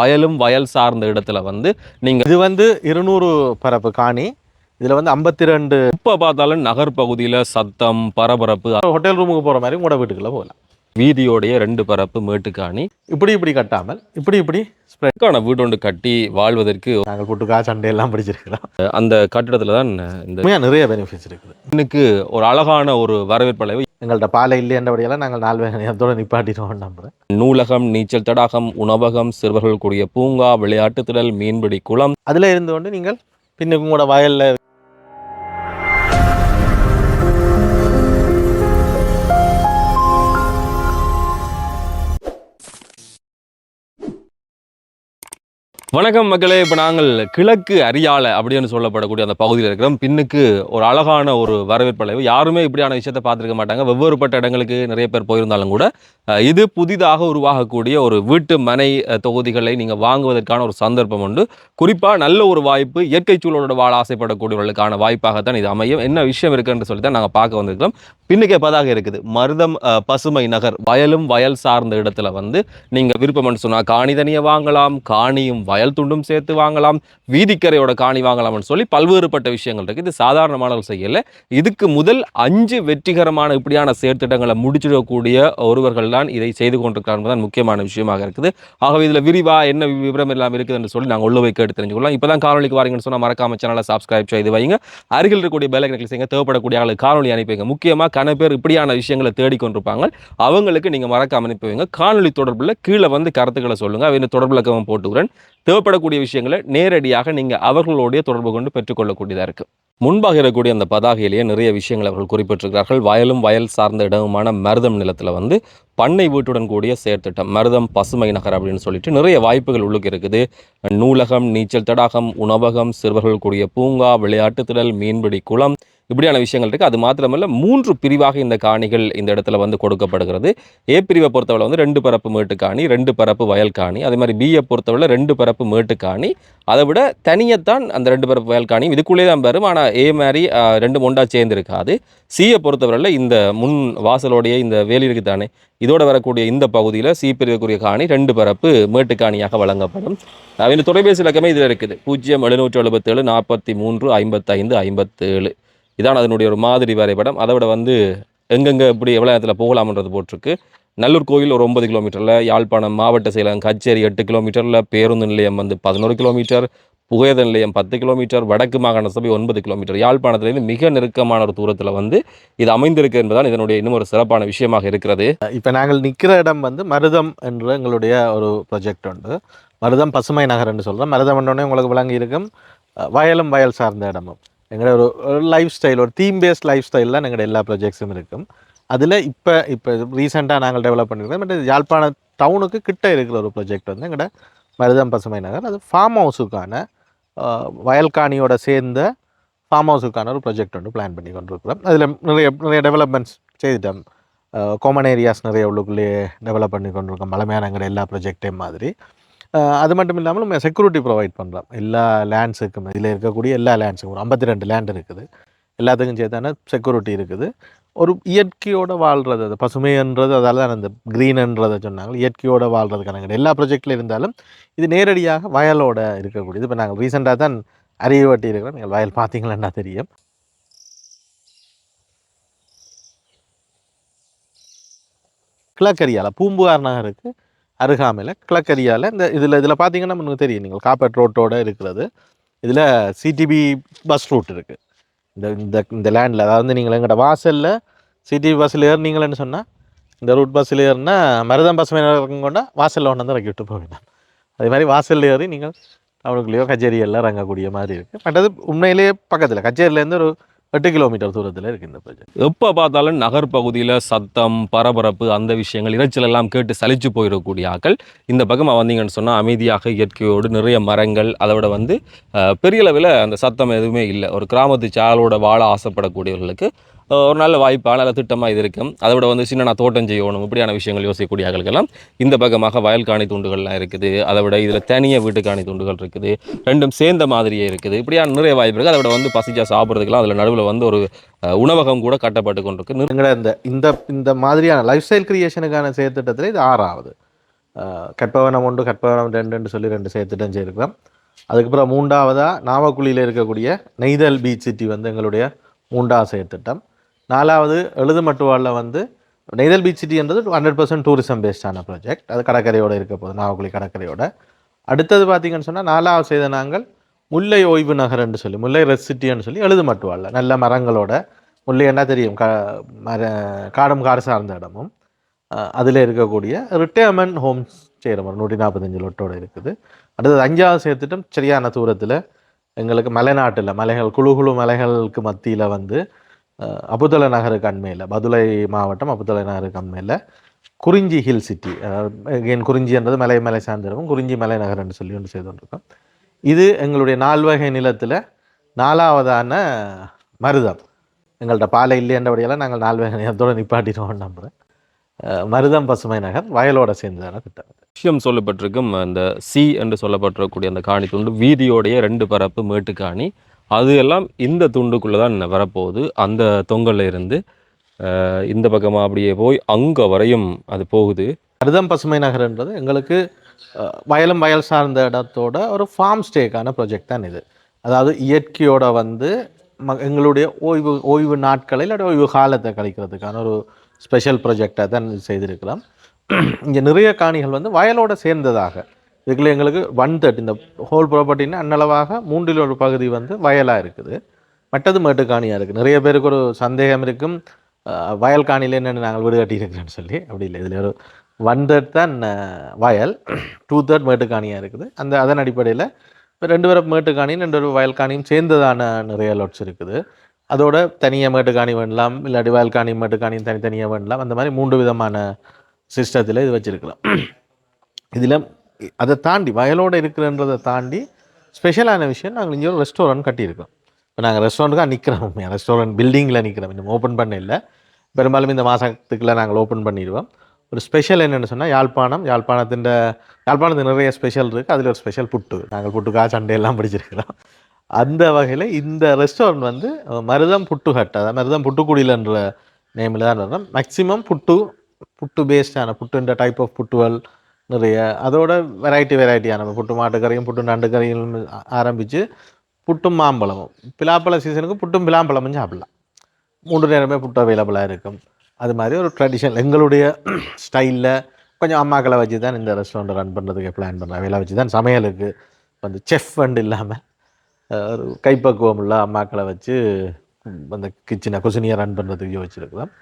வயலும் வயல் சார்ந்த இடத்துல வந்து நீங்க இது வந்து இருநூறு பரப்பு காணி. இதில் வந்து ஐம்பத்தி ரெண்டு எப்ப பார்த்தாலும் நகர் பகுதியில சத்தம் பரபரப்பு. ஹோட்டல் ரூமுக்கு போகிற மாதிரி கூட வீட்டுக்குள்ளே போகலாம். வீதியோடைய ரெண்டு பரப்பு மேட்டுக்காணி இப்படி இப்படி கட்டாமல் இப்படி இப்படி ஸ்ப்ரெட் இதுக்கான வீடு ஒன்று கட்டி வாழ்வதற்கு நாங்கள் புட்டுக்கா சண்டையெல்லாம் பிடிச்சிருக்கிறோம். அந்த கட்டிடத்துல தான் இந்த நிறைய பெனிஃபிட்ஸ் இருக்குது. பெண்ணுக்கு ஒரு அழகான ஒரு வரவேற்பளவு எங்கள்கிட்ட பாலை இல்லைன்றபடியெல்லாம் நாங்கள் நாலு வேகத்தோட நிப்பாட்டிடுவோம் நம்புறேன். நூலகம் நீச்சல் தடாகம் உணவகம் சிறுவர்கள் கூடிய பூங்கா விளையாட்டு திடல் மீன்பிடி குளம். அதில் இருந்து கொண்டு நீங்கள் பின்னுக்கும் கூட வயலில் வணக்கம் மக்களே. இப்போ நாங்கள் கிழக்கு அரியாலை அப்படின்னு சொல்லப்படக்கூடிய அந்த பகுதியில் இருக்கிறோம். பின்னுக்கு ஒரு அழகான ஒரு வரவேற்பளவு. யாருமே இப்படியான விஷயத்தை பார்த்துருக்க மாட்டாங்க. வெவ்வேறுபட்ட இடங்களுக்கு நிறைய பேர் போயிருந்தாலும் கூட இது புதிதாக உருவாகக்கூடிய ஒரு வீட்டு மனை தொகுதிகளை நீங்கள் வாங்குவதற்கான ஒரு சந்தர்ப்பம் உண்டு. குறிப்பாக நல்ல ஒரு வாய்ப்பு இயற்கை சூழலோட வாழ ஆசைப்படக்கூடியவர்களுக்கான வாய்ப்பாகத்தான் இது அமையும். என்ன விஷயம் இருக்குன்னு சொல்லி தான் நாங்கள் பார்க்க வந்திருக்கிறோம். பின்னுக்கு எப்பதாக இருக்குது? மருதம் பசுமை நகர் வயலும் வயல் சார்ந்த இடத்துல வந்து நீங்கள் விருப்பம்னு சொன்னால் காணி தனியை வாங்கலாம் காணியும் வயல் துண்டும் சேர்த்து வாங்கலாம் வீதிக்கரையோட காணி வாங்கலாம்னு சொல்லி பல்வேறுபட்ட விஷயங்கள் இருக்குது இது சாதாரணமான ஒரு செயல் இதுக்கு முதல் அஞ்சு வெற்றிகரமான இப்படியான செயற்திட்டங்களை முடிச்சிடக்கூடிய ஒருவர்கள் தான் இதை செய்து கொண்டிருக்கிறார் என்பதுதான் முக்கியமான விஷயமாக இருக்குது. ஆகவே இதில் விரிவா என்ன விவரம் எல்லாம் இருக்குதுன்னு சொல்லி நாங்கள் உள்ள போய் கேட்டு தெரிஞ்சுக்கலாம் இப்போ தான் காணொலிக்கு வாரீங்கன்னு சொன்னால் மறக்காம சேனலை சப்ஸ்கிரைப் செய்து வைங்க. அருகில் இருக்கக்கூடிய பெல் ஐக்கனை செய்யுங்க. தேவைப்படக்கூடிய ஆளுக்கு காணொலி அனுப்பிங்க முக்கியமாக கன பேர் இப்படியான விஷயங்களை தேடிக்கொண்டிருப்பாங்க அவங்களுக்கு நீங்கள் மறக்காம அனுப்பி வைங்க. காணொலி தொடர்பில் கீழே வந்து கருத்துக்களை சொல்லுங்கள் அவங்க தொடர்பு இலக்கம் போட்டுக்கிறேன். தேவைப்படக்கூடிய விஷயங்களை நேரடியாக நீங்கள் அவர்களோடைய தொடர்பு கொண்டு பெற்றுக்கொள்ளக்கூடியதாக இருக்குது முன்பாக இருக்கக்கூடிய அந்த பதாகையிலேயே நிறைய விஷயங்கள் அவர்கள் குறிப்பிட்டிருக்கிறார்கள். வயலும் வயல் சார்ந்த இடமுமான மருதம் நிலத்தில் வந்து பண்ணை வீட்டுடன் கூடிய செயற்திட்டம் மருதம் பசுமை நகர் அப்படின்னு சொல்லிட்டு நிறைய வாய்ப்புகள் உள்ளுக்கு இருக்குது. நூலகம் நீச்சல் தடாகம் உணவகம் சிறுவர்கள் கூடிய பூங்கா விளையாட்டு திடல் மீன்பிடி குளம் இப்படியான விஷயங்கள் இருக்குது அது மாத்திரமல்ல மூன்று பிரிவாக இந்த காணிகள் இந்த இடத்துல வந்து கொடுக்கப்படுகிறது. ஏ பிரிவை பொறுத்தவரை வந்து ரெண்டு பரப்பு மேட்டு காணி ரெண்டு பரப்பு வயல் காணி. அதே மாதிரி பியை பொறுத்தவரை ரெண்டு பரப்பு மேட்டு காணி. அதை விட தனியத்தான் அந்த ரெண்டு பரப்பு வயல் காணியும் இதுக்குள்ளே தான் வரும் ஆனால் ஏ மாதிரி ரெண்டு ஒன்றா சேர்ந்து இருக்காது சியை பொறுத்தவரையில் இந்த முன் வாசலோடைய இந்த வேலி இருக்குது தானே இதோடு வரக்கூடிய இந்த பகுதியில் சி பிரிவுக்குரிய காணி ரெண்டு பரப்பு மேட்டு காணியாக வழங்கப்படும். ஆஹ், இந்த தொலைபேசி இலக்கமே இதில் இருக்குது. பூஜ்ஜியம் எழுநூற்றி எழுபத்தேழு நாற்பத்தி மூன்று ஐம்பத்தைந்து ஐம்பத்தேழு. இதான் அதனுடைய ஒரு மாதிரி வரைபடம். அதை விட வந்து எங்கெங்கே எப்படி எவ்வளோ நேரத்தில் போகலாம்ன்றது போட்டிருக்கு. நல்லூர் கோயில் ஒரு ஒன்பது கிலோமீட்டரில் யாழ்ப்பாணம் மாவட்ட செயலகம் கச்சேரி எட்டு கிலோமீட்டரில் பேருந்து நிலையம் வந்து பதினோரு கிலோமீட்டர் புகையத நிலையம் பத்து கிலோமீட்டர் வடக்கு மாகாண சபை ஒன்பது கிலோமீட்டர். யாழ்ப்பாணத்திலேருந்து மிக நெருக்கமான ஒரு தூரத்தில் வந்து இது அமைந்திருக்கு என்பதால் இதனுடைய இன்னும் ஒரு சிறப்பான விஷயமாக இருக்கிறது. இப்போ நாங்கள் நிற்கிற இடம் வந்து மருதம் என்ற எங்களுடைய ஒரு ப்ரொஜெக்ட் உண்டு. மருதம் பசுமை நகர் என்று சொல்கிறோம் மருதம் உடனே உங்களுக்கு விளங்கி இருக்கும் வயலும் வயல் சார்ந்த இடமும். எங்களோட ஒரு ஒரு லைஃப் ஸ்டைல் ஒரு தீம் பேஸ்ட் லைஃப் ஸ்டைல் தான் எங்களோட எல்லா ப்ராஜெக்ட்ஸும் இருக்கும். அதில் இப்போ இப்போ ரீசெண்டாக நாங்கள் டெவலப் பண்ணியிருக்கோம் பட் யாழ்ப்பாண டவுனுக்கு கிட்ட இருக்கிற ஒரு ப்ராஜெக்ட் வந்து எங்களோட மருதம் பசுமை நகர். அது ஃபார்ம் ஹவுஸுக்கான வயல்காணியோட சேர்ந்த ஃபார்ம் ஹவுஸுக்கான ஒரு ப்ராஜெக்ட் ஒன்று பிளான் பண்ணி கொண்டிருக்கிறோம். அதில் நிறைய நிறைய டெவலப்மெண்ட்ஸ் செய்துட்டோம். காமன் ஏரியாஸ் நிறைய உள்ளுக்குள்ளேயே டெவலப் பண்ணி கொண்டிருக்கோம். பழமையான எங்களோட எல்லா ப்ராஜெக்டையும் மாதிரி. அது மட்டும் இல்லாமல் நம்ம செக்யூரிட்டி ப்ரொவைட் பண்ணுறோம் எல்லா லேண்ட்ஸுக்கும் இதில் இருக்கக்கூடிய எல்லா லேண்ட்ஸுக்கும் ஒரு ஐம்பத்தி ரெண்டு லேண்ட் இருக்குது. எல்லாத்துக்கும் சேர்த்தான செக்யூரிட்டி இருக்குது. ஒரு இயற்கையோடு வாழ்கிறது அது பசுமைன்றது அதால் தான் அந்த க்ரீனுன்றதை சொன்னாங்க. இயற்கையோடு வாழ்கிறதுக்கான கிடையாது எல்லா ப்ராஜெக்டில் இருந்தாலும் இது நேரடியாக வயலோட இருக்கக்கூடியது. இப்போ நாங்கள் ரீசெண்டாக தான் அறிவு வட்டி இருக்கிறோம். நீங்கள் வயல் பார்த்தீங்களா தெரியும். கிழக்கரியால பூம்புகார் நகருக்கு அருகாமையில் கிழக்கரியால இந்த இதில் இதில் பார்த்தீங்கன்னா நமக்கு தெரியும் நீங்கள் காப்பேட் ரோட்டோடு இருக்கிறது. இதில் சிடிபி பஸ் ரூட் இருக்குது இந்த இந்த இந்த லேண்டில் அதாவது நீங்கள் எங்கள்கிட்ட வாசலில் சிடிபி பஸ்ஸில் ஏறினீங்களேன்னு சொன்னால் இந்த ரூட் பஸ்ஸில் ஏறினா மருதம் பஸ் கொண்டா வாசலில் ஒன்று வந்து இறக்கி விட்டு போவேன் அதே மாதிரி வாசலில் ஏறி நீங்கள் டவுனுக்குள்ளேயோ கச்சேரியெல்லாம் இறங்கக்கூடிய மாதிரி இருக்குது பட் அது உண்மையிலேயே பக்கத்தில் கச்சேரியிலேருந்து ஒரு எட்டு கிலோமீட்டர் தூரத்தில் இருக்குது இந்த ப்ராஜெக்ட் எப்போ பார்த்தாலும் நகர் பகுதியில் சத்தம் பரபரப்பு அந்த விஷயங்கள் இறைச்சல் எல்லாம் கேட்டு சலிச்சு போயிடக்கூடிய ஆக்கள் இந்த பக்கமாக வந்தீங்கன்னு சொன்னால் அமைதியாக இயற்கையோடு நிறைய மரங்கள் அதை விட வந்து பெரிய அளவில் அந்த சத்தம் எதுவுமே இல்லை. ஒரு கிராமத்து சாலோட வாழ ஆசைப்படக்கூடியவர்களுக்கு ஒரு நல்ல வாய்ப்பாக நல்ல திட்டமாக இது இருக்கும் அதை விட வந்து சின்ன நான் தோட்டம் செய்யணும் இப்படியான விஷயங்கள் யோசிக்கக்கூடிய ஆட்களுக்கெல்லாம் இந்த பக்கமாக வயல் காணி துண்டுகள்லாம் இருக்குது. அதை விட இதில் தனியாக வீட்டு காணி துண்டுகள் இருக்குது. ரெண்டும் சேர்ந்த மாதிரியே இருக்குது. இப்படியான நிறைய வாய்ப்பு இருக்குது அதை விட வந்து பசிச்சா சாப்பிட்றதுக்கெல்லாம் அதில் நடுவில் வந்து ஒரு உணவகம் கூட கட்டப்பட்டு கொண்டிருக்கு. நிற- எங்களோட இந்த இந்த இந்த மாதிரியான லைஃப் ஸ்டைல் கிரியேஷனுக்கான செயற்திட்டத்தில் இது ஆறாவது. கற்பவனம் ஒன்று கற்பவனம் ரெண்டுன்னு சொல்லி ரெண்டு செயற்திட்டம் செய்திருக்கிறோம். அதுக்கப்புறம் மூன்றாவதாக நாவக்குழியில் இருக்கக்கூடிய நெய்தல் பீச் சிட்டி வந்து எங்களுடைய மூன்றாவது செயற்திட்டம். நாலாவது எழுதுமட்டுவாளில் வந்து நெய்தல் பீச் சிட்டின்றது ஹண்ட்ரட் பர்சன்ட் டூரிசம் பேஸ்டான ப்ராஜெக்ட் அது கடற்கரையோடு இருக்க போகுது நாவக்குழி கடற்கரையோட. அடுத்தது பார்த்தீங்கன்னு சொன்னால் நாலாவது செய்த நாங்கள் முல்லை ஓய்வு நகர்ன்னு சொல்லி முல்லை ரெஸ் சிட்டின்னு சொல்லி எழுதுமட்டுவாளில் நல்ல மரங்களோட முல்லை என்ன தெரியும்? க மர காடும் காடு சார்ந்த இடமும். அதில் இருக்கக்கூடிய ரிட்டையர்மெண்ட் ஹோம்ஸ் செய்கிற மாதிரி நூற்றி நாற்பத்தஞ்சு லொட்டோடு இருக்குது. அடுத்தது அஞ்சாவது சேர்த்துட்டும் சரியான தூரத்தில் எங்களுக்கு மலைநாட்டில் மலைகள் குழு குழு மலைகளுக்கு மத்தியில் வந்து அபுதலை நகருக்கு அண்மையில் பதுளை மாவட்டம் அபுதலை நகருக்கு அண்மையில் குறிஞ்சி ஹில் சிட்டி என் குறிஞ்சின்றது மலை மலை சார்ந்திருக்கும் குறிஞ்சி மலை நகர்னு சொல்லி ஒன்று செய்து கொண்டிருக்கோம். இது எங்களுடைய நால்வகை நிலத்தில் நாலாவதான மருதம். எங்கள்கிட்ட பாலை இல்லைன்றபடியெல்லாம் நாங்கள் நால்வகை நிலத்தோடு நிப்பாட்டிடுவோம் நம்புகிறேன் மருதம் பசுமை நகர் வயலோட சேர்ந்ததான திட்டம். விஷயம் சொல்லப்பட்டிருக்கும் அந்த சி என்று சொல்லப்பட்டிருக்கக்கூடிய அந்த காணி துண்டு வீதியோடைய ரெண்டு பரப்பு மேட்டுக்காணி அது எல்லாம் இந்த துண்டுக்குள்ளே தான் வரப்போகுது. அந்த தொங்கல்ல இருந்து இந்த பக்கமாக அப்படியே போய் அங்கே வரையும் அது போகுது. அருதம் பசுமை நகர்ன்றது எங்களுக்கு வயலும் வயல் சார்ந்த இடத்தோட ஒரு ஃபார்ம் ஸ்டேக்கான ப்ராஜெக்ட் தான் இது. அதாவது இயற்கையோட வந்து ம எங்களுடைய ஓய்வு ஓய்வு நாட்களை இல்லாட்டி ஓய்வு காலத்தை கழிக்கிறதுக்கான ஒரு ஸ்பெஷல் ப்ராஜெக்டாக தான் செய்திருக்கிறோம். இங்கே நிறைய காணிகள் வந்து வயலோட சேர்ந்ததாக. இதுக்குள்ள எங்களுக்கு ஒன் தேர்ட் இந்த ஹோல் ப்ராப்பர்ட்டின்னு அன்னளவாக மூன்றில் ஒரு பகுதி வந்து வயலாக இருக்குது. மற்றது மேட்டுக்காணியாக இருக்குது நிறைய பேருக்கு ஒரு சந்தேகம் இருக்கும். வயல் காணியில் என்னென்னு நாங்கள் வீடு கட்டியிருக்கிறேன்னு சொல்லி. அப்படி இல்லை. இதில் ஒரு ஒன் தேர்ட் தான் வயல். டூ தேர்ட் மேட்டுக்காணியாக இருக்குது. அந்த அதன் அடிப்படையில் இப்போ ரெண்டு பேரும் மேட்டுக்காணியும் ரெண்டு பேரும் வயல் காணியும் சேர்ந்ததான நிறைய லோட்ஸ் இருக்குது. அதோட தனியாக மேட்டுக்காணி வேண்டலாம். இல்லாட்டி வயல் காணி மேட்டுக்காணியும் தனித்தனியாக வேண்டலாம். அந்த மாதிரி மூன்று விதமான சிஸ்டத்தில் இது வச்சுருக்கலாம். இதில் அதை தாண்டி வயலோடு இருக்கிறன்றதை தாண்டி ஸ்பெஷலான விஷயம் நாங்கள் இங்கே ஒரு ரெஸ்டாரண்ட் கட்டியிருக்கோம். இப்போ நாங்கள் ரெஸ்டாரண்ட்டுக்காக நிற்கிறோம். ரெஸ்டாரண்ட் பில்டிங்கில் நிற்கிறோம். இன்னும் ஓப்பன் பண்ண இல்லை. பெரும்பாலும் இந்த மாதத்துக்குள்ளே நாங்கள் ஓப்பன் பண்ணிடுவோம். ஒரு ஸ்பெஷல் என்னென்னு சொன்னால் யாழ்ப்பாணம். யாழ்ப்பாணத்தின் யாழ்ப்பாணத்தில் நிறைய ஸ்பெஷல் இருக்குது அதில் ஒரு ஸ்பெஷல் புட்டு. நாங்கள் புட்டுக்கா சண்டையெல்லாம் பிடிச்சிருக்கிறோம். அந்த வகையில் இந்த ரெஸ்டாரண்ட் வந்து மருதம் புட்டு ஹட் அதாவது மருதம் புட்டுக்குடியிலன்ற நேமில் தான் வரும். மேக்ஸிமம் புட்டு புட்டு பேஸ்டான புட்டுன்ற டைப் ஆஃப் புட்டுவல் நிறைய அதோட வெரைட்டி வெரைட்டியான புட்டு மாட்டுக்கறியும் புட்டு நண்டு கறியும் ஆரம்பித்து புட்டும் மாம்பழமும். பிலாப்பழ சீசனுக்கு புட்டும் பிலாம்பழமும் சாப்பிடலாம். மூன்று நேரமே புட்டு அவைலபிளாக இருக்கும். அது மாதிரி ஒரு ட்ரெடிஷனல் எங்களுடைய ஸ்டைலில் கொஞ்சம் அம்மாக்களை வச்சு தான் இந்த ரெஸ்டாரண்ட்டை ரன் பண்ணுறதுக்கு பிளான் பண்ணுறேன் வேலை வச்சு தான் சமையலுக்கு வந்து செஃப் ஃபண்ட் இல்லாமல் ஒரு கைப்பக்குவம் உள்ள அம்மாக்களை வச்சு அந்த கிச்சனை கொசினியை ரன் பண்ணுறதுக்கு யோசிச்சிருக்கிறோம்.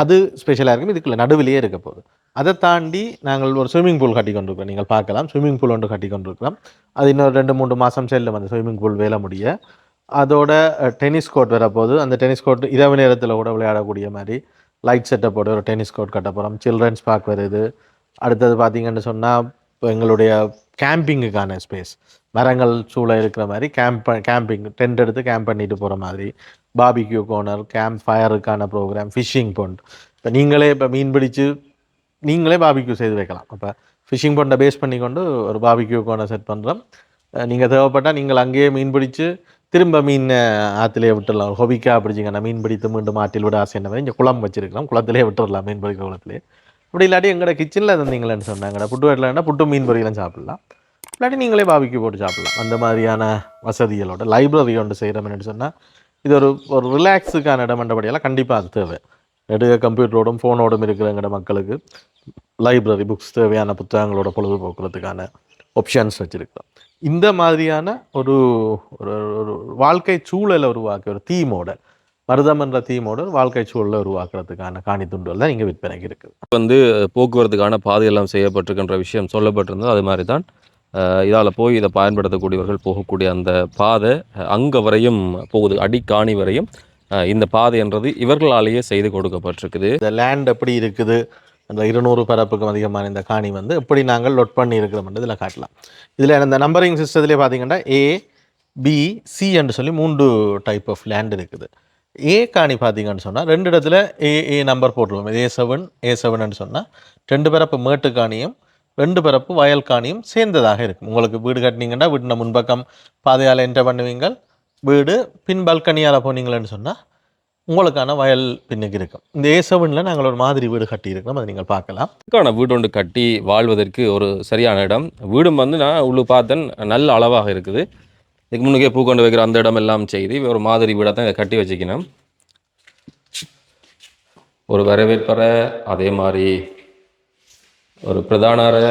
அது ஸ்பெஷலாக இருக்கும். இதுக்குள்ள நடுவிலேயே இருக்க போகுது. அதை தாண்டி நாங்கள் ஒரு ஸ்விம்மிங் பூல் கட்டி கொண்டிருக்கிறோம் நீங்கள் பார்க்கலாம். ஸ்விம்மிங் பூல் ஒன்று கட்டி கொண்டிருக்கிறோம் அது இன்னொரு ரெண்டு மூன்று மாதம் செல்லும் அந்த ஸ்விம்மிங் பூல் வேலை முடிய. அதோட டென்னிஸ் கோர்ட் வரப்போகுது. அந்த டென்னிஸ் கோர்ட் இரவு நேரத்தில் கூட விளையாடக்கூடிய மாதிரி லைட் செட்டப்போட ஒரு டென்னிஸ் கோர்ட் கட்ட போகிறோம் சில்ட்ரன்ஸ் பார்க் வருது. அடுத்தது பார்த்தீங்கன்னு சொன்னால் இப்போ எங்களுடைய கேம்பிங்குக்கான ஸ்பேஸ் மரங்கள் சூழ இருக்கிற மாதிரி கேம்ப் கேம்பிங் டென்ட் எடுத்து கேம்ப் பண்ணிட்டு போகிற மாதிரி. பாபிக்யூ கோர்னர் கேம்ப் ஃபயருக்கான ப்ரோக்ராம் ஃபிஷிங் பொண்ட் இப்போ நீங்களே இப்போ மீன் பிடிச்சு நீங்களே பாபிக்யூ செய்து வைக்கலாம். அப்போ ஃபிஷிங் பொண்டை பேஸ் பண்ணி கொண்டு ஒரு பாபிக்யூ கோர்னர் செட் பண்ணுறோம் நீங்கள் தேவைப்பட்டால் நீங்கள் அங்கேயே மீன் பிடிச்சு திரும்ப மீன் ஆற்றுலேயே விட்டுடலாம். ஹொபிக்கா பிடிச்சிங்கன்னா மீன் பிடித்து மீண்டும் ஆற்றில் விட ஆசை என்ன இங்கே குளம் வச்சிருக்கலாம். குளத்திலே விட்டுடலாம் மீன் பிடிக்கிற குளத்திலே. அப்படி இல்லாட்டி எங்களோட கிச்சனில் இருந்தீங்களேன்னு சொன்னாங்க புட்டு வெட்டலன்னா புட்டு மீன் பொரியலாம் சாப்பிடலாம். இல்லாட்டி நீங்களே பாபிக்கு போட்டு சாப்பிடலாம். அந்த மாதிரியான வசதிகளோட லைப்ரரி ஒன்று செய்கிறோம்னு சொன்னால் இது ஒரு ஒரு ரிலாக்ஸுக்கான இடம் என்றபடியெல்லாம் கண்டிப்பாக அது தேவை நெடுக கம்ப்யூட்டரோடும் ஃபோனோடும் இருக்கிறங்கிற மக்களுக்கு லைப்ரரி புக்ஸ் தேவையான புத்தகங்களோட பொழுதுபோக்குறதுக்கான ஒப்ஷன்ஸ் வச்சுருக்கிறோம் இந்த மாதிரியான ஒரு ஒரு ஒரு வாழ்க்கை சூழலை உருவாக்கி ஒரு தீமோட மருதம் என்ற தீமோட வாழ்க்கை சூழலை உருவாக்குறதுக்கான காணி துண்டுகள் தான் இங்கே விற்பனைக்கு இருக்குது வந்து போக்குவரத்துக்கான பாதையெல்லாம் செய்யப்பட்டிருக்கின்ற விஷயம் சொல்லப்பட்டிருந்தது அது மாதிரி தான் இதால் போய் இதை பயன்படுத்தக்கூடியவர்கள் போகக்கூடிய அந்த பாதை அங்கே வரையும் போகுது அடிக்காணி வரையும். இந்த பாதை என்றது இவர்களாலேயே செய்து கொடுக்கப்பட்டிருக்குது. இந்த லேண்ட் எப்படி இருக்குது? அந்த இருநூறு பரப்புக்கும் அதிகமான இந்த காணி வந்து எப்படி நாங்கள் லொட் பண்ணி இருக்கிறோம்னு இதில் காட்டலாம். இதில் இந்த நம்பரிங் சிஸ்டத்துலேயே பார்த்தீங்கன்னா ஏ பி சி என்று சொல்லி மூன்று டைப் ஆஃப் லேண்ட் இருக்குது. ஏ காணி பார்த்தீங்கன்னு சொன்னால் ரெண்டு இடத்துல ஏ ஏ நம்பர் போட்டுருவோம். ஏ செவன் ஏ செவன் சொன்னால் ரெண்டு பரப்பு மேட்டு காணியும் ரெண்டு பரப்பு வயல் காணியும் சேர்ந்ததாக இருக்கும். உங்களுக்கு வீடு கட்டினீங்கன்னா வீட்டின முன்பக்கம் பாதையால் என்டர் பண்ணுவீங்கள். வீடு பின் பால்கனியால் போனீங்களேன்னு சொன்னால் உங்களுக்கான வயல் பின்னுக்கு இருக்கும். இந்த ஏ செவனில் நாங்கள் ஒரு மாதிரி வீடு கட்டியிருக்கோம் அதை நீங்கள் பார்க்கலாம். இதுக்கான வீடு ஒன்று கட்டி வாழ்வதற்கு ஒரு சரியான இடம். வீடும் வந்து நான் உள்ளு பார்த்தேன். நல்ல அளவாக இருக்குது. இதுக்கு முன்னுக்கே பூ கொண்டு வைக்கிற அந்த இடம் எல்லாம் செய்து ஒரு மாதிரி வீடாக தான் இதை கட்டி வச்சுக்கணும். ஒரு வரவேற்பறை அதே மாதிரி ஒரு பிரதான அறை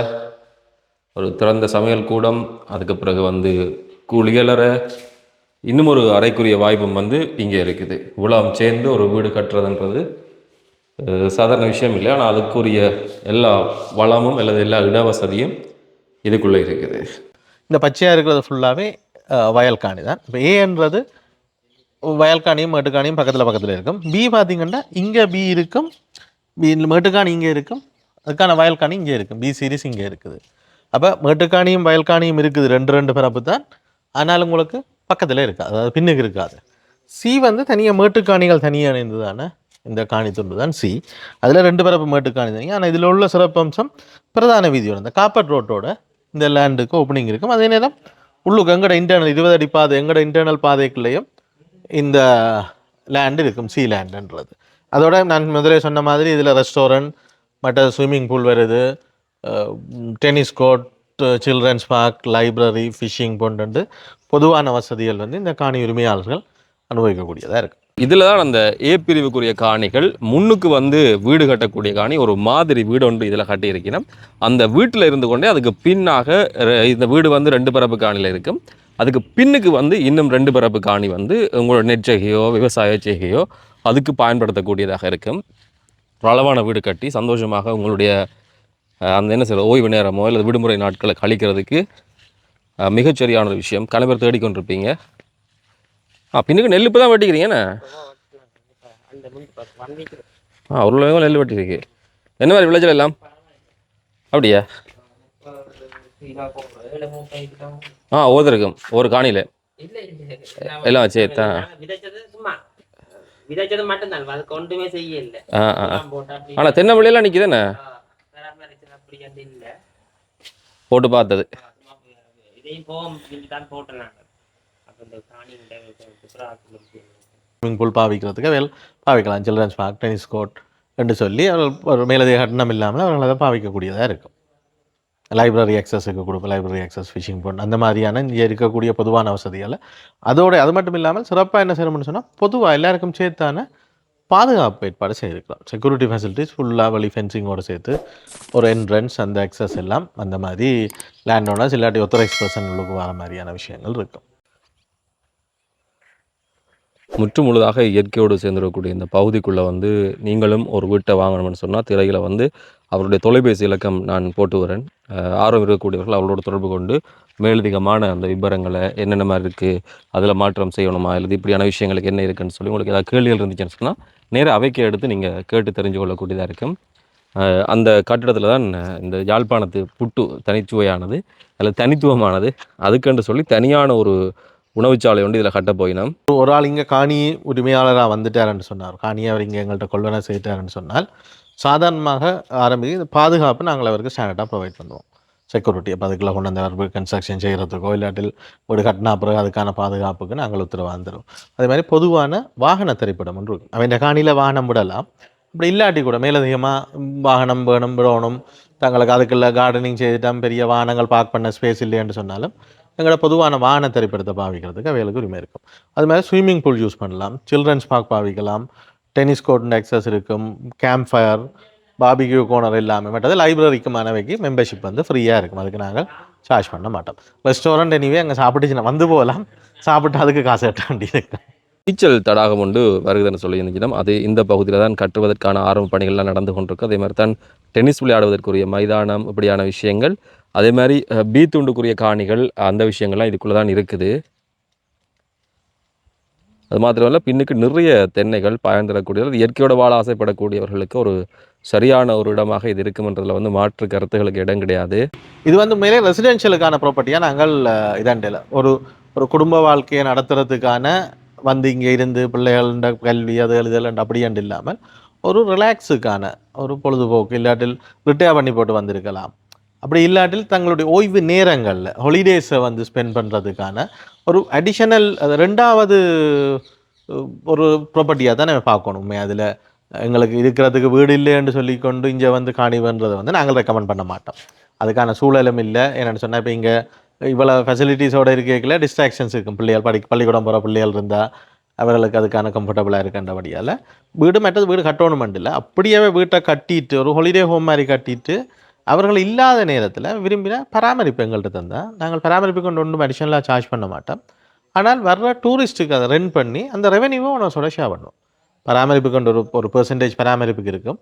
ஒரு திறந்த சமையல் கூடம் அதுக்கு பிறகு வந்து குளியலறை இன்னும் ஒரு அறைக்குரிய வாய்ப்பும் வந்து இங்கே இருக்குது. இவ்வளவு சேர்ந்து ஒரு வீடு கட்டுறதுன்றது சாதாரண விஷயம் இல்லை. ஆனால் அதுக்குரிய எல்லா வளமும் அல்லது எல்லா இடவசதியும் இதுக்குள்ளே இருக்குது. இந்த பச்சையாக இருக்கிறது ஃபுல்லாகவே வயல்காணி தான். இப்போ ஏன்றது வயல்காணியும் மேட்டுக்காணியும் பக்கத்தில் பக்கத்தில் இருக்கும். பி பார்த்திங்கன்னா இங்கே பி இருக்கும். பி மேட்டுக்காணி இங்கே இருக்கும். அதுக்கான வயல்காணி இங்கே இருக்கும் பி சீரிஸ் இங்கே இருக்குது. அப்போ மேட்டுக்காணியும் வயல்காணியும் இருக்குது. ரெண்டு ரெண்டு பிறப்பு தான். ஆனால் உங்களுக்கு பக்கத்தில் இருக்காது. அதாவது பின்னுக்கு இருக்காது. சி வந்து தனியாக மேட்டுக்காணிகள் தனியாக இணைந்ததான இந்த காணி துண்டு தான் சி அதில் ரெண்டு பிறப்பு மேட்டுக்காணி தனியாக ஆனால் இதில் உள்ள சிறப்பம்சம் பிரதான வீதியோட இந்த காப்பர் ரோட்டோட இந்த லேண்டுக்கு ஓப்பனிங் இருக்கும். அதே நேரம் உள்ளுக்கு எங்கட இன்டர்னல் இருபது அடி பாதை எங்கட இன்டர்னல் பாதைக்குள்ளேயும் இந்த லேண்டு இருக்கும். சி லேண்டுன்றது அதோட நான் முதலே சொன்ன மாதிரி இதில் ரெஸ்டாரண்ட் மற்ற ஸ்விம்மிங் பூல் வருது. Tennis court children's park library fishing போன்ற பொதுவான வசதிகள் வந்து இந்த காணி உரிமையாளர்கள் அனுபவிக்கக்கூடியதாக இருக்குது இதில் தான் அந்த ஏ பிரிவுக்குரிய காணிகள் முன்னுக்கு வந்து வீடு கட்டக்கூடிய காணி ஒரு மாதிரி வீடு ஒன்று இதில் கட்டியிருக்கணும். அந்த வீட்டில் இருந்து கொண்டே அதுக்கு பின்னாக இந்த வீடு வந்து ரெண்டு பரப்பு காணியில் இருக்கும். அதுக்கு பின்னுக்கு வந்து இன்னும் ரெண்டு பரப்பு காணி வந்து உங்களோட நெற்செகையோ விவசாய செய்கையோ அதுக்கு பயன்படுத்தக்கூடியதாக இருக்கும். அளவான வீடு கட்டி சந்தோஷமாக உங்களுடைய அந்த என்ன சொல்ற ஓய்வு நேரமோ அல்லது விடுமுறை நாட்களை கழிக்கிறதுக்கு மிகச்சரியான ஒரு விஷயம். கணவர் தேடிக்கொண்டிருப்பீங்க ஆ பின்னுக்கு நெல் இப்போ தான் வெட்டிக்கிறீங்கண்ணே ஆ ஒரு லட்சம் நெல் வெட்டிருக்கு என்ன மாதிரி விளைச்சல் எல்லாம்? அப்படியா? ஆ ஓதருக்கும் ஒரு காணியில். எல்லாம் வச்சு தான் விதைச்சது மட்டும்தான் அது கொண்டுமே செய்ய இல்ல ஆ ஆ. ஆ. போட்டா பார்த்தது. ஸ்விம்மிங் பூல் பாவிக்கிறதுக்கு வேல் பாவிக்கலாம். சில்ட்ரன்ஸ் பார்க் டென்னிஸ் கோர்ட் என்று சொல்லி அவர்கள் ஒரு மேலதிக கட்டணம் இல்லாமல் அவர்கள் அதை பாவிக்கக்கூடியதாக இருக்கும். லைப்ரரி ஆக்சஸுக்கு கொடுப்போம் லைப்ரரி ஆக்சஸ் ஃபிஷிங் போன் அந்த மாதிரியான இங்கே இருக்கக்கூடிய பொதுவான வசதிகள். அதோட அது மட்டும் இல்லாமல் சிறப்பாக என்ன செய்யணும்னு சொன்னால் பொதுவாக எல்லாருக்கும் சேர்த்தான பாதுகாப்பு ஏற்பாடு செய்திருக்கலாம். செக்யூரிட்டி ஃபெசிலிட்டிஸ் ஃபுல்லாக வழி ஃபென்சிங்கோடு சேர்த்து ஒரு என்ட்ரன்ஸ் அந்த எக்ஸஸ் எல்லாம் அந்த மாதிரி லேண்ட் ஓனர்ஸ் இல்லாட்டி ஒத்தரைஸ் பர்சன் உள்ளுக்கு வர மாதிரியான விஷயங்கள் இருக்கும். முற்று முழுதாக இயற்கையோடு சேர்ந்துடக்கூடிய இந்த பகுதிக்குள்ளே வந்து நீங்களும் ஒரு வீட்டை வாங்கணும்னு சொன்னால் திரையில் வந்து அவருடைய தொலைபேசி இலக்கம் நான் போட்டு வரேன். ஆர்வம் இருக்கக்கூடியவர்கள் அவரோட தொடர்பு கொண்டு மேலதிகமான அந்த விபரங்களை என்னென்ன மாதிரி இருக்குது அதில் மாற்றம் செய்யணுமா இல்லை இப்படியான விஷயங்களுக்கு என்ன இருக்குன்னு சொல்லி உங்களுக்கு ஏதாவது கேள்விகள் இருந்துச்சுன்னு சொன்னால் நேராக அவைக்கு எடுத்து நீங்கள் கேட்டு தெரிஞ்சு கொள்ளக்கூடியதாக இருக்கும். அந்த கட்டிடத்தில் தான் இந்த யாழ்ப்பாணத்து புட்டு தனிச்சுவையானது அல்லது தனித்துவமானது அதுக்கென்று சொல்லி தனியான ஒரு உணவுச்சாலை வந்து இதில் கட்ட போயினோம். ஒரு ஆள் இங்கே காணி உரிமையாளராக வந்துட்டாருன்னு சொன்னார். காணியை அவர் இங்கே எங்கள்கிட்ட கொள்வனை செய்தாருன்னு சொன்னால் சாதாரணமாக ஆரம்பித்து இந்த பாதுகாப்பு நாங்கள் அவருக்கு ஸ்டாண்டர்டாக ப்ரொவைட் பண்ணுவோம். செக்யூரிட்டி அப்போ அதுக்குள்ளே கொண்டு வந்து கன்ஸ்ட்ரக்ஷன் செய்கிறதுக்கோ இல்லாட்டில் வீடு கட்டினா பிறகு அதுக்கான பாதுகாப்புக்கு நாங்கள் உத்தரவாக தருவோம் அதே மாதிரி பொதுவான வாகன திரைப்படம் ஒன்று இருக்கும் அவன் காணியில் வாகனம் விடலாம். அப்படி இல்லாட்டி கூட மேலதிகமாக வாகனம் வேணும் விடணும். தங்களுக்கு அதுக்குள்ள கார்டனிங் செய்துட்டாம் பெரிய வாகனங்கள் பார்க் பண்ண ஸ்பேஸ் இல்லைன்னு சொன்னாலும் எங்களோட பொதுவான வாகன திரைப்படத்தை பாவிக்கிறதுக்கு அவைகளுக்கு உரிமை இருக்கும். அது மாதிரி ஸ்விம்மிங் பூல் யூஸ் பண்ணலாம். சில்ட்ரன்ஸ் பார்க் பாவிக்கலாம். டென்னிஸ் கோர்ட் அக்சஸ் இருக்கும். கேம்ப் ஃபயர் பாபிக்யூ கோனர் எல்லாமே மற்றது லைப்ரரிக்கு மனைவிக்கு மெம்பர்ஷிப் வந்து ஃப்ரீயாக இருக்கும். அதுக்கு நாங்கள் சார்ஜ் பண்ண மாட்டோம். ரெஸ்டாரண்ட் எனிவே அங்கே சாப்பிட்டுச்சுன்னா வந்து போகலாம். சாப்பிட்டு அதுக்கு காசு கட்ட வேண்டியிருக்கு நீச்சல் தடாகம் ஒன்று வருகிறதுன்னு சொல்லி அது இந்த பகுதியில் தான் கட்டுவதற்கான ஆரம்ப பணிகள்லாம் நடந்து கொண்டிருக்கு. அதே மாதிரி தான் டென்னிஸ் விளையாடுவதற்குரிய மைதானம் இப்படியான விஷயங்கள் அதே மாதிரி பீ துண்டுக்குரிய காணிகள் அந்த விஷயங்கள்லாம் இதுக்குள்ளே தான் இருக்குது. அது மாத்திரமல்ல பின்னுக்கு நிறைய தென்னைகள் பயன்தரக்கூடியது இயற்கையோட வாழ ஆசைப்படக்கூடியவர்களுக்கு ஒரு சரியான ஒரு இடமாக இது இருக்கும்ன்றதுல வந்து மாற்று கருத்துகளுக்கு இடம் கிடையாது. இது வந்து மேலே ரெசிடென்ஷியலுக்கான ப்ராப்பர்ட்டியாக நாங்கள் இதாண்டில் ஒரு ஒரு குடும்ப வாழ்க்கையை நடத்துறதுக்கான வந்து இங்கே இருந்து பிள்ளைகள கல்வி அது எழுதல் அப்படியாண்டு இல்லாமல் ஒரு ரிலாக்ஸுக்கான ஒரு பொழுதுபோக்கு இல்லாட்டில் ரிட்டையர் பண்ணி போட்டு வந்திருக்கலாம். அப்படி இல்லாட்டில் தங்களுடைய ஓய்வு நேரங்களில் ஹாலிடேஸை வந்து ஸ்பெண்ட் பண்ணுறதுக்கான ஒரு அடிஷனல் அது ரெண்டாவது ஒரு ப்ராப்பர்ட்டியாக தான் நம்ம பார்க்கணும் அதில் எங்களுக்கு இருக்கிறதுக்கு வீடு இல்லைன்னு சொல்லி கொண்டு இங்கே வந்து காணி வந்து நாங்கள் ரெக்கமெண்ட் பண்ண மாட்டோம். அதுக்கான சூழலும் இல்லை. என்னென்னு சொன்னால் இப்போ இங்கே இவ்வளோ ஃபெசிலிட்டிஸோட இருக்கல டிஸ்ட்ராக்ஷன்ஸ் இருக்கும். பிள்ளைகள் படி பள்ளிக்கூடம் போகிற பிள்ளைகள் இருந்தால் அவர்களுக்கு அதுக்கான கம்ஃபர்டபுளாக இருக்கின்றபடியால் வீடு மற்றது வீடு கட்டணும் இல்லை. அப்படியே வீட்டை கட்டிட்டு ஒரு ஹாலிடே ஹோம் மாதிரி கட்டிட்டு அவர்கள் இல்லாத நேரத்தில் விரும்பினா பராமரிப்பு எங்கள்கிட்ட தந்தால் நாங்கள் பராமரிப்பு கொண்டு ஒன்றும் அடிஷனலாக சார்ஜ் பண்ண மாட்டோம். ஆனால் வர்ற டூரிஸ்ட்டுக்கு அதை ரென் பண்ணி அந்த ரெவென்யூவை உனக்கு ஷேர் பண்ணுவோம். பராமரிப்பு கொண்டு ஒரு ஒரு பெர்சன்டேஜ் பராமரிப்புக்கு இருக்கும்.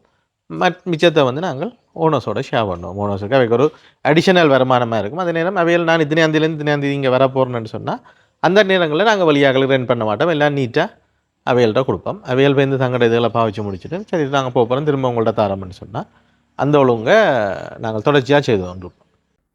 மத் மிச்சத்தை வந்து நாங்கள் ஓனர்ஸோட ஷேர் பண்ணுவோம். ஓனர்ஸுக்கு அவைக்கு ஒரு அடிஷனல் வருமானமாக இருக்கும். அதே நேரம் அவையில் நான் இத்தனையாந்திலேருந்து இத்தனையாந்தி இங்கே வர போகிறேன்னு சொன்னால் அந்த நேரங்களில் நாங்கள் வழியாக ரென் பண்ண மாட்டோம். எல்லாம் நீட்டாக அவைகள்கிட்ட கொடுப்போம். அவையல் வந்து தங்களோட இதெல்லாம் பாவிச்சு முடிச்சுட்டு சரி நாங்கள் போகிறோம் திரும்ப உங்கள்கிட்ட தரோம்னு சொன்னால் அந்த ஒழுங்கை நாங்கள் தொடர்ச்சியாக செய்து வந்தோம்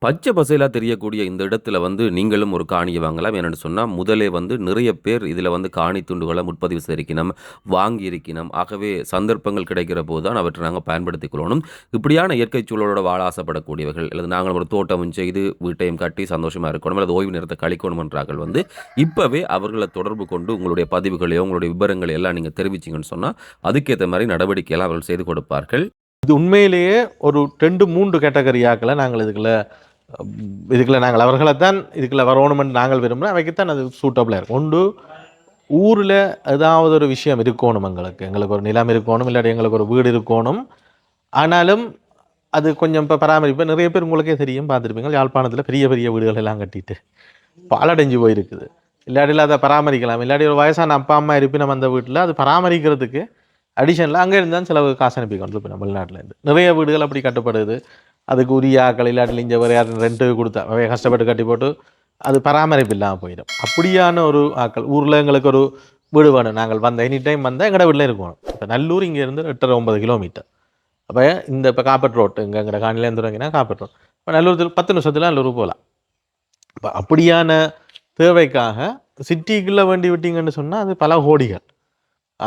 பச்சை பசையிலாக தெரியக்கூடிய இந்த இடத்துல வந்து நீங்களும் ஒரு காணியை வாங்கலாம். என்னென்னு சொன்னால் முதலே வந்து நிறைய பேர் இதில் வந்து காணி துண்டுகளை முற்பதிவு செய்திருக்கணும் வாங்கியிருக்கணும். ஆகவே சந்தர்ப்பங்கள் கிடைக்கிற போது தான் அவற்றை நாங்கள் பயன்படுத்திக் கொள்ளணும். இப்படியான இயற்கை சூழலோட வாழ ஆசைப்படக்கூடியவர்கள் அல்லது நாங்கள் ஒரு தோட்டமும் செய்து வீட்டையும் கட்டி சந்தோஷமாக இருக்கணும் அல்லது ஓய்வு நேரத்தை கழிக்கணும் என்றார்கள் வந்து இப்போவே அவர்களை தொடர்பு கொண்டு உங்களுடைய பதிவுகளையோ உங்களுடைய விவரங்களை எல்லாம் நீங்கள் தெரிவிச்சிங்கன்னு சொன்னால் அதுக்கேற்ற மாதிரி நடவடிக்கையெல்லாம் அவர்கள் செய்து கொடுப்பார்கள். இது உண்மையிலேயே ஒரு ரெண்டு மூன்று கேட்டகரியாக்களை நாங்கள் இதுக்குள்ள இதுக்குள்ள நாங்கள் அவர்களை தான் இதுக்குள்ள வரணுமென்று நாங்கள் விரும்புகிறோம். அவைக்குத்தான் அது சூட்டபிளாக இருக்கும். ஒன்று ஊரில் ஏதாவது ஒரு விஷயம் இருக்கணும் எங்களுக்கு. எங்களுக்கு ஒரு நிலம் இருக்கணும் இல்லாட்டி எங்களுக்கு ஒரு வீடு இருக்கணும். ஆனாலும் அது கொஞ்சம் இப்போ பராமரிப்பு. நிறைய பேர் உங்களுக்கே தெரியும் பார்த்துருப்பீங்க. யாழ்ப்பாணத்தில் பெரிய பெரிய வீடுகள் எல்லாம் கட்டிட்டு பாலடைஞ்சு போயிருக்குது. இல்லாட்டியில் அதை பராமரிக்கலாம். இல்லாட்டி ஒரு வயசான அப்பா அம்மா இருப்பினம் அந்த வீட்டில். அது பராமரிக்கிறதுக்கு அடிஷனில் அங்கே இருந்தால் செலவு காசு அனுப்பி கொண்டு இப்போ வெளிநாட்டிலேருந்து. நிறைய வீடுகள் அப்படி கட்டப்படுது. அதுக்கு உரிய ஆக்கள் இல்லாட்டில் இங்கே வேறு யாரும் ரெண்ட்டு கொடுத்தா கஷ்டப்பட்டு கட்டி போட்டு அது பராமரிப்பு இல்லாமல் போயிடும். அப்படியான ஒரு ஆக்கள் ஊரில் எங்களுக்கு ஒரு வீடு வேணும். நாங்கள் வந்த எனி டைம் வந்தால் எங்கட வீட்டில் இருக்கணும். இப்போ நல்லூர் இங்கேருந்து எட்டரை ஒன்பது கிலோமீட்டர் அப்போ இந்த இப்போ காப்பட் ரோட்டு இங்கே எங்கட காணிலேருந்து தொடங்கினா காப்பட் ரோட் இப்போ நல்லூர் பத்து நிமிஷத்தில் நல்லூர் போகலாம். இப்போ அப்படியான தேவைக்காக சிட்டிக்குள்ளே வேண்டி விட்டீங்கன்னு சொன்னால் அது பல கோடிகள்.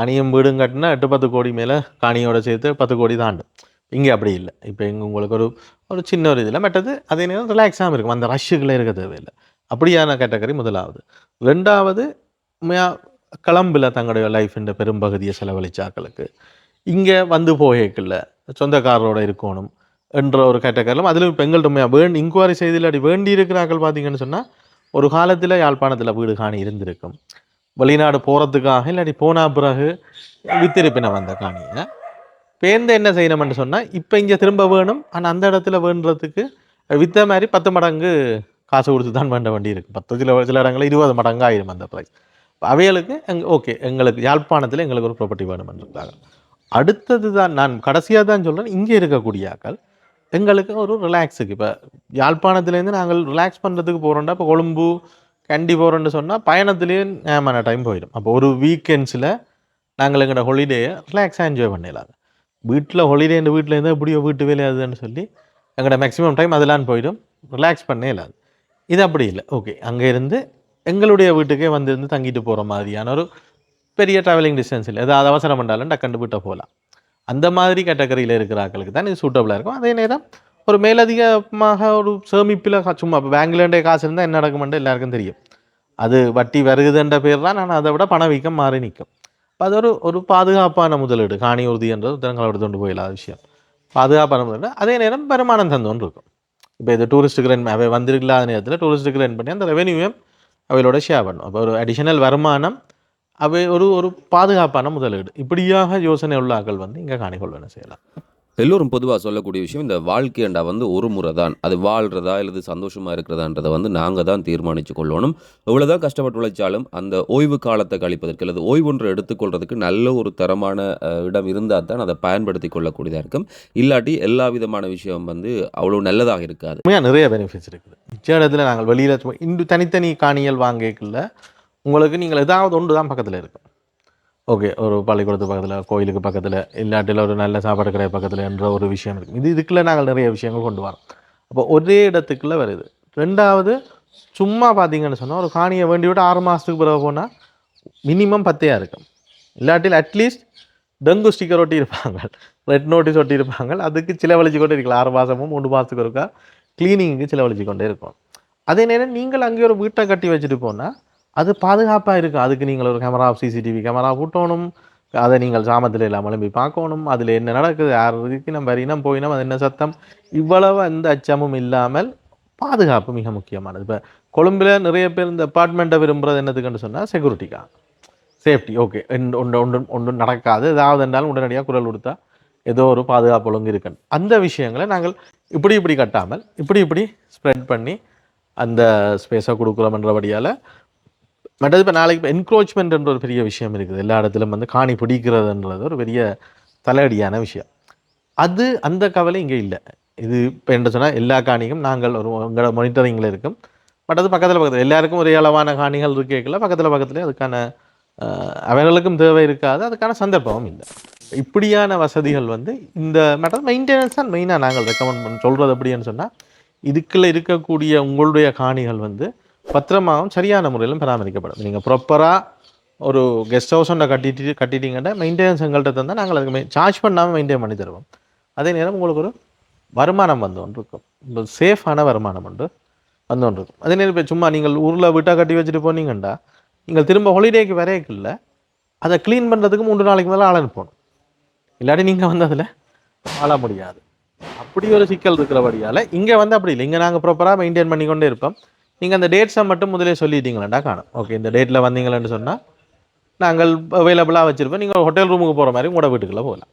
அணியும் வீடும் கட்டினா எட்டு பத்து கோடி மேலே காணியோட சேர்த்து பத்து கோடி தாண்டும் இங்கே அப்படி இல்லை. இப்போ இங்கே உங்களுக்கு ஒரு ஒரு சின்ன ஒரு இதில் மற்றது அதே நேரம் ரிலாக்ஸாகவும் இருக்கும். அந்த ரஷ்ஷுகளை இருக்க தேவையில்லை. அப்படியான கேட்டகரி முதலாவது. ரெண்டாவது உண்மையாக தங்களுடைய லைஃபின் பெரும்பகுதியை செலவழிச்சாக்களுக்கு. இங்கே வந்து போகல சொந்தக்காரரோட இருக்கணும் என்ற ஒரு கேட்டகரியிலும் அதிலும் இப்போ எங்கள்கிட்ட உண்மையாக வேண்டி இன்கொயரி செய்தில் அப்படி வேண்டி இருக்கிறார்கள் பார்த்தீங்கன்னு சொன்னால் ஒரு காலத்தில் யாழ்ப்பாணத்தில் வீடு காணி இருந்திருக்கும். வெளிநாடு போகிறதுக்காக இல்லாட்டி போன பிறகு வித்திருப்பின வந்த காணியை. பேர்ந்து என்ன செய்யணும்னு சொன்னால் இப்போ இங்கே திரும்ப வேணும். ஆனால் அந்த இடத்துல வேண்டுறதுக்கு வித்த மாதிரி பத்து மடங்கு காசு கொடுத்து தான் வேண்ட வேண்டி இருக்குது பத்து சில சில இடங்களில் இருபது மடங்கு ஆயிரும் அந்த ப்ரைஸ் அவைகளுக்கு எங் ஓகே எங்களுக்கு யாழ்ப்பாணத்தில் எங்களுக்கு ஒரு ப்ராப்பர்ட்டி வேணுமென்றிருக்காங்க அடுத்தது தான் நான் கடைசியாக தான் சொல்கிறேன் இங்கே இருக்கக்கூடிய ஆக்கள் எங்களுக்கு ஒரு ரிலாக்ஸுக்கு இப்போ யாழ்ப்பாணத்துலேருந்து நாங்கள் ரிலாக்ஸ் பண்ணுறதுக்கு போகிறோம்டா இப்போ கொழும்பு கண்டி போகிறோன்னு சொன்னால் பயணத்துலேயே நேமான டைம் போயிடும். அப்போ ஒரு வீக்கெண்ட்ஸில் நாங்கள் எங்களோட ஹொலிடேயை ரிலாக்ஸாக என்ஜாய் பண்ணிடலாம். வீட்டில் ஹொலிடே இந்த வீட்டில் இருந்தால் எப்படியோ வீட்டு வேலையாதுன்னு சொல்லி எங்களோட மேக்ஸிமம் டைம் அதெல்லாம் போயிடும். ரிலாக்ஸ் பண்ணே இல்லாது இது அப்படி இல்லை. ஓகே அங்கே இருந்து எங்களுடைய வீட்டுக்கே வந்திருந்து தங்கிட்டு போகிற மாதிரியான ஒரு பெரிய ட்ராவலிங் டிஸ்டன்ஸ் இல்லை. ஏதாவது அவசரம் பண்ணாலும் டக்குண்டு வீட்டை போகலாம் அந்த மாதிரி கேட்டகரியில் இருக்கிற ஆட்களுக்கு தான் இது சூட்டபுளாக இருக்கும். அதே நேரம் ஒரு மேலதிகமாக ஒரு சேமிப்பில் சும்மா இப்போ பேங்க்லேண்டே காசு இருந்தால் என்ன நடக்குமென்று எல்லாருக்கும் தெரியும். அது வட்டி வருகுதுன்ற பேர் தான் ஆனால் அதை விட பணவீக்கம் மாறி நிற்கும். இப்போ அது ஒரு ஒரு பாதுகாப்பான முதலீடு காணி உறுதின்றது எடுத்து கொண்டு போய்லாம் விஷயம். பாதுகாப்பான முதலீடு. அதே நேரம் வருமானம் தந்தோன்னு இருக்கும். இப்போ இது டூரிஸ்ட்டுக்கு ரென் அவை வந்திருக்கலாத நேரத்தில் டூரிஸ்ட்டுக்கு ரென் பண்ணி அந்த ரெவென்யூவையும் அவையோட ஷேர் பண்ணும் அப்போ ஒரு அடிஷனல் வருமானம் அவை ஒரு ஒரு பாதுகாப்பான முதலீடு. இப்படியாக யோசனை உள்ள ஆக்கள் வந்து இங்கே காணிக்கொள்வன செய்யலாம். எல்லோரும் பொதுவாக சொல்லக்கூடிய விஷயம் இந்த வாழ்க்கையண்டா வந்து ஒரு முறை தான் அது வாழ்கிறதா அல்லது சந்தோஷமாக இருக்கிறதான்றதை வந்து நாங்கள் தான் தீர்மானித்து கொள்ளணும். எவ்வளோதான் கஷ்டப்பட்டு உழைச்சாலும் அந்த ஓய்வு காலத்தை கழிப்பதற்கு அல்லது ஓய்வொன்று எடுத்துக்கொள்றதுக்கு நல்ல ஒரு தரமான இடம் இருந்தால் தான் அதை பயன்படுத்தி கொள்ளக்கூடியதாக இருக்கும். இல்லாட்டி எல்லா விதமான விஷயம் வந்து அவ்வளோ நல்லதாக இருக்காது. நிறைய பெனிஃபிட்ஸ் இருக்குது. மிச்ச இடத்துல நாங்கள் வெளியில் இன்று தனித்தனி காணிகள் வாங்கிக்கல உங்களுக்கு நீங்கள் ஏதாவது ஒன்று தான் பக்கத்தில் இருக்கும் ஓகே ஒரு பள்ளிக்கூடத்து பக்கத்தில் கோயிலுக்கு பக்கத்தில் இல்லாட்டில் ஒரு நல்ல சாப்பாடு கடை பக்கத்தில் என்ற ஒரு விஷயம் இருக்குது இது இதுக்குள்ளே நாங்கள் நிறைய விஷயங்கள் கொண்டு வரோம். அப்போ ஒரே இடத்துக்குள்ளே வருது ரெண்டாவது சும்மா பார்த்தீங்கன்னு சொன்னால் ஒரு காணியை வேண்டி விட்டு ஆறு மாதத்துக்கு பிறகு போனால் மினிமம் பத்தையாக இருக்கும் இல்லாட்டில் அட்லீஸ்ட் டெங்கு ஸ்டிக்கர் ஒட்டி இருப்பாங்க. ரெட் நோட்டீஸ் ஒட்டி இருப்பாங்க. அதுக்கு சிலவழிச்சு கொண்டே இருக்கலாம். ஆறு மாதமும் மூணு மாதத்துக்கு இருக்கா க்ளீனிங்க்கு சிலவழிச்சு கொண்டே இருக்கும். அதே நேரம் நீங்கள் அங்கே ஒரு வீட்டை கட்டி வச்சுட்டு போனால் அது பாதுகாப்பாக இருக்கும் அதுக்கு நீங்கள் ஒரு கேமரா சிசிடிவி கேமரா கூட்டணும் அதை நீங்கள் சாமத்தில் எல்லாம் போய் பார்க்கணும். அதில் என்ன நடக்குது? யார் இதுக்கு நம்ம வரினம் போயினோம் அது என்ன சத்தம்? இவ்வளவு எந்த அச்சமும் இல்லாமல் பாதுகாப்பு மிக முக்கியமானது. இப்போ கொழும்பில் நிறைய பேர் இந்த அப்பார்ட்மெண்ட்டை விரும்புகிறது என்னதுக்குன்னு சொன்னால் செக்யூரிட்டிக்காக சேஃப்டி ஓகே ஒன்று ஒன்று ஒன்றும் நடக்காது. ஏதாவது இருந்தாலும் உடனடியாக குரல் கொடுத்தா ஏதோ ஒரு பாதுகாப்பு ஒழுங்கு இருக்குன்னு. அந்த விஷயங்களை நாங்கள் இப்படி இப்படி கட்டாமல் இப்படி இப்படி ஸ்ப்ரெட் பண்ணி அந்த ஸ்பேஸை கொடுக்குறோம்ன்றபடியால் மற்றது இப்போ நாளைக்கு இப்போ என்க்ரோச்மெண்ட்ன்ற ஒரு பெரிய விஷயம் இருக்குது. எல்லா இடத்துலையும் வந்து காணி பிடிக்கிறதுன்றது ஒரு பெரிய தலையடியான விஷயம். அது அந்த கவலை இங்கே இல்லை. இது இப்போ என்ன சொன்னால் எல்லா காணிக்கும் நாங்கள் ஒரு எங்களோட மானிட்டரிங்கில் இருக்கும். அது பக்கத்தில் பக்கத்தில் எல்லாருக்கும் ஒரே அளவான காணிகள் இருக்கேக்கல பக்கத்தில் பக்கத்துலேயே அதுக்கான அவர்களுக்கும் தேவை இருக்காது. அதுக்கான சந்தர்ப்பமும் இல்லை. இப்படியான வசதிகள் வந்து இந்த மேட்டர் மெயின்டெனன்ஸ் தான் மெயினாக நாங்கள் ரெக்கமெண்ட் பண்ண சொல்கிறது எப்படின்னு சொன்னால் இதுக்குள்ளே இருக்கக்கூடிய உங்களுடைய காணிகள் வந்து பத்திரமாகவும் சரியான முறையிலும் பராமரிக்கப்படும். நீங்கள் ப்ராப்பராக ஒரு கெஸ்ட் ஹவுஸ் ஒன்றை கட்டிட்டு கட்டிட்டீங்கன்னா மெயின்டெனன்ஸ் எங்கள்கிட்ட தந்தால் நாங்கள் அதுக்கு சார்ஜ் பண்ணாமல் மெயின்டைன் பண்ணி தருவோம். அதே நேரம் உங்களுக்கு ஒரு வருமானம் வந்து ஒன்று இருக்கும் சேஃபான வருமானம் உண்டு வந்து ஒன்று இருக்கும் அதே நேரம் இப்போ சும்மா நீங்கள் ஊரில் வீட்டாக கட்டி வச்சுட்டு போனீங்கன்னா நீங்கள் திரும்ப ஹாலிடேக்கு இல்லை அதை க்ளீன் பண்ணுறதுக்கு மூன்று நாளைக்கு மேலே ஆள் அனுப்பணும். இல்லாட்டி நீங்கள் வந்து அதில் வாழ முடியாது. அப்படி ஒரு சிக்கல் இருக்கிறபடியால் இங்கே வந்து அப்படி இல்லை. இங்கே நாங்கள் ப்ராப்பராக மெயின்டைன் பண்ணி கொண்டே இருப்போம். நீங்கள் அந்த டேட்ஸை மட்டும் முதலே சொல்லிட்டீங்களா காணும். ஓகே இந்த டேட்டில் வந்தீங்களேன்னு சொன்னால் நாங்கள் அவைலபிளாக வச்சுருப்போம். நீங்கள் ஹோட்டல் ரூமுக்கு போகிற மாதிரி உங்களோட வீட்டுக்குள்ளே போகலாம்.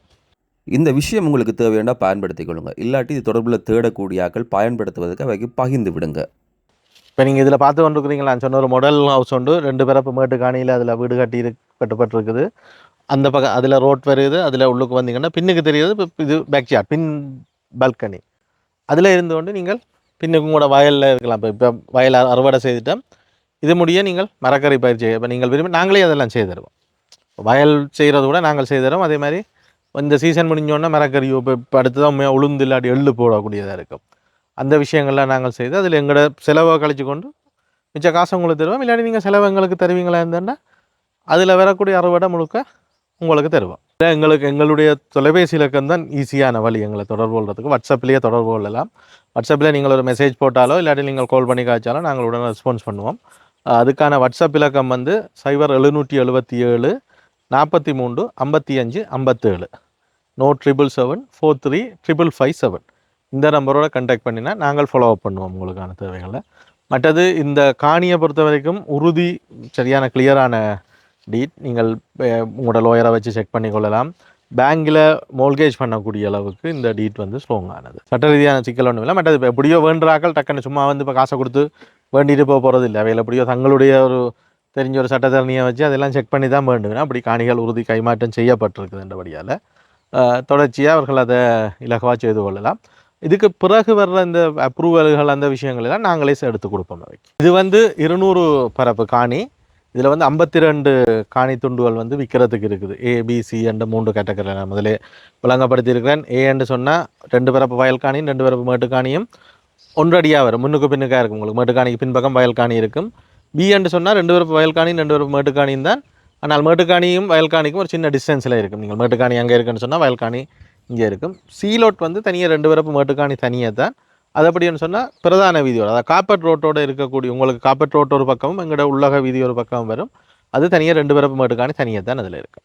இந்த விஷயம் உங்களுக்கு தேவையான பயன்படுத்திக் கொள்ளுங்க. இல்லாட்டி இது தொடர்பில் தேடக்கூடிய ஆக்கள் பயன்படுத்துவதற்கு அவைக்கு பகிர்ந்து விடுங்க. இப்போ நீங்கள் இதில் பார்த்து கொண்டிருக்கிறீங்களா? சொன்ன ஒரு மாடல் ஹவுஸ் உண்டு. ரெண்டு பிறப்பு மேட்டு காணியில் அதில் வீடு கட்டி கட்டப்பட்டிருக்குது. அந்த பக்கம் அதில் ரோட் வருது. அதில் உள்ளுக்கு வந்தீங்கன்னா பின்னுக்கு தெரியுது. இப்போ இது பேக் யார்ட் பின் பால்கனி அதில் இருந்து கொண்டு நீங்கள் பின்னுக்கும் கூட வயலில் இருக்கலாம். இப்போ இப்போ வயல் அறுவடை செய்துட்டோம் இது முடிய நீங்கள் மரக்கறி பயிற்சி செய்ய இப்போ நீங்கள் விரும்பி நாங்களே அதெல்லாம் செய்து தருவோம். வயல் செய்கிறத கூட நாங்கள் செய்து தரோம் அதே மாதிரி இந்த சீசன் முடிஞ்சோடனே மரக்கறி இப்போ இப்போ அடுத்து தான் உளுந்து இல்லாட்டி எள்ளு போடக்கூடியதாக இருக்கும். அந்த விஷயங்கள்லாம் நாங்கள் செய்து அதில் எங்களோட செலவை கழிச்சு கொண்டு மிச்ச காசு உங்களுக்கு தருவோம். இல்லாட்டி நீங்கள் செலவு எங்களுக்கு தருவீங்களா இருந்தேன்னா அதில் வரக்கூடிய அறுவடை முழுக்க உங்களுக்கு தருவோம். எங்களுக்கு எங்களுடைய தொலைபேசி இலக்கம் தான் ஈஸியான வழி. எங்களை தொடர்பு கொள்றதுக்கு வாட்ஸ்அப்லேயே தொடர்பு கொள்ளலாம். வாட்ஸ்அப்பில் நீங்கள் ஒரு மெசேஜ் போட்டாலோ இல்லாட்டி நீங்கள் கால் பண்ணி காய்ச்சாலும் நாங்கள் உடனே ரெஸ்பான்ஸ் பண்ணுவோம். அதுக்கான வாட்ஸ்அப் இலக்கம் வந்து சைபர் எழுநூற்றி எழுபத்தி ஏழு நாற்பத்தி மூன்று ஐம்பத்தி அஞ்சு ஐம்பத்தேழு. No triple seven four three triple five seven இந்த நம்பரோட கான்டாக்ட் பண்ணினா நாங்கள் ஃபாலோ அப் பண்ணுவோம் உங்களுக்கான தேவைகளை. மற்றது இந்த காணியை பொறுத்த வரைக்கும் உறுதி சரியான கிளியரான டீட் நீங்கள் eh, உங்களோட லோயரை வச்சு செக் பண்ணி கொள்ளலாம் பேங்கில் மோல்கேஜ் பண்ணக்கூடிய அளவுக்கு இந்த டீட் வந்து ஸ்ட்ராங்கானது சட்ட ரீதியான சிக்கல் ஒன்றும் இல்லை. மற்றது இப்போ எப்படியோ வேண்டுறாக்கள் டக்குன்னு சும்மா வந்து இப்போ காசை கொடுத்து வேண்டிட்டு போக போகிறது இல்லை. அவையில் எப்படியோ தங்களுடைய ஒரு தெரிஞ்ச ஒரு சட்டத்தரணியை வச்சு அதெல்லாம் செக் பண்ணி தான் வேண்டுவேன். அப்படி காணிகள் உறுதி கைமாற்றம் செய்யப்பட்டிருக்குதுன்றபடியால் தொடர்ச்சியாக அவர்கள் அதை இலகுவாக செய்து கொள்ளலாம். இதுக்கு பிறகு வர்ற இந்த அப்ரூவல்கள் அந்த விஷயங்கள் எல்லாம் நாங்களே எடுத்து கொடுப்போம். அவைக்கு இது வந்து இருநூறு பரப்பு காணி. இதில் வந்து ஐம்பத்தி ரெண்டு காணி துண்டுகள் வந்து விற்கிறதுக்கு இருக்குது. ஏபிசி என்ற மூன்று கேட்டகரியில் நான் முதலே விளங்கப்படுத்தியிருக்கிறேன். ஏன்னு சொன்னால் ரெண்டு பிறப்பு வயல் காணியும் ரெண்டு பிறப்பு மேட்டுக்காணியும் ஒன்றடியாக வரும். முன்னுக்கு பின்னுக்காக இருக்கும். உங்களுக்கு மேட்டுக்காணிக்கு பின்பக்கம் வயல் காணி இருக்கும். பி என்று சொன்னால் ரெண்டு பிறப்பு வயல் காணியும் ரெண்டு பிறப்பு மேட்டுக்காணியும் தான். ஆனால் மேட்டுக்காணியும் வயல்காணிக்கும் ஒரு சின்ன டிஸ்டன்ஸில் இருக்கும். நீங்கள் மேட்டுக்காணி அங்கே இருக்குன்னு சொன்னால் வயல்காணி இங்கே இருக்கும். சீலோட் வந்து தனியாக ரெண்டு பிறப்பு மேட்டுக்காணி தனியாக தான். அது அப்படின்னு சொன்னால் பிரதான வீதியோட அதாவது காப்பட் ரோட்டோட இருக்கக்கூடிய உங்களுக்கு காப்பட் ரோட் ஒரு பக்கமும் எங்களோட உள்ளக வீதி ஒரு பக்கம் வரும். அது தனியாக ரெண்டு பிறப்பு மட்டுக்கான தனியாக தான் அதில் இருக்குது